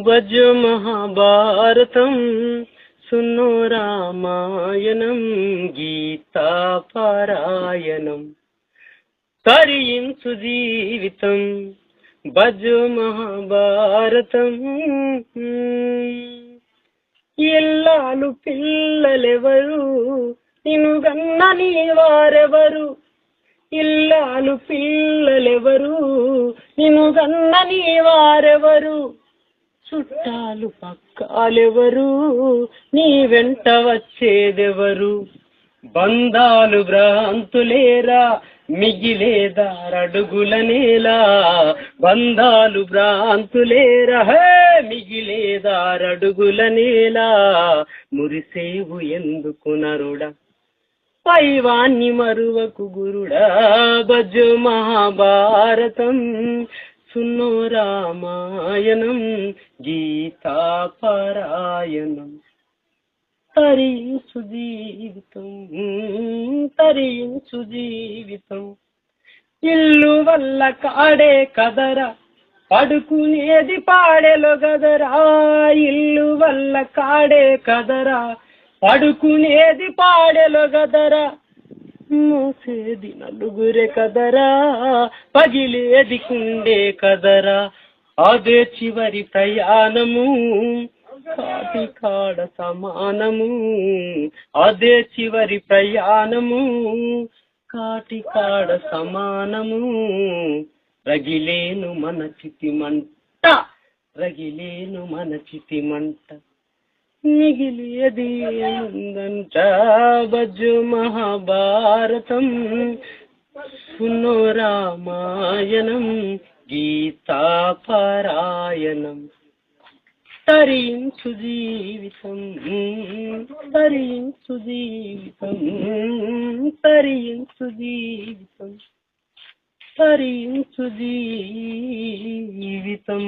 భజ మహాభారతం సున్నో రామాయణం గీతా పారాయణం. తరించు జీవితం భజ మహాభారతం. ఎల్లాలు పిల్లలెవరు? నిన్ను గన్నని వారెవరు? ఇల్లాలు పిల్లలెవరు? నిన్ను గన్నని వారెవరు? చుట్టాలు పక్కాలెవరు? నీ వెంట వచ్చేదెవరు? బంధాలు భ్రాంతులేరా? మిగిలేదారడుగుల నేల? బంధాలు భ్రాంతులేరా? మిగిలే మిగిలేదారడుగుల నేల? మురిసేవు ఎందుకు నరుడా? పైవాన్ని మరువకు గురుడా భజు మహాభారతం. సున్నో రామాయణం గీతా పారాయణం తరించు జీవితం తరించు జీవితం. ఇల్లు వల్ల కాడే కదరా పడుకునేది పాడెలో గదరా. ఇల్లు వల్ల కాడే కదరా పడుకునేది పాడెలో గదరా. మూసేది నలుగురే కదరా పగిలేది కుండే కదరా. అదే చివరి ప్రయాణము కాటి కాడ సమానము. అదే చివరి ప్రయాణము కాటి కాడ సమానము. రగిలేను మన చితిమంట రగిలేను మన చితిమంట. మంట మిగిలియది బజ్జు మహాభారతం సున్నో రామాయణం గీతా పారాయణం తరించు జీవితం తరించు జీవితం తరించు జీవితం తరించు జీవితం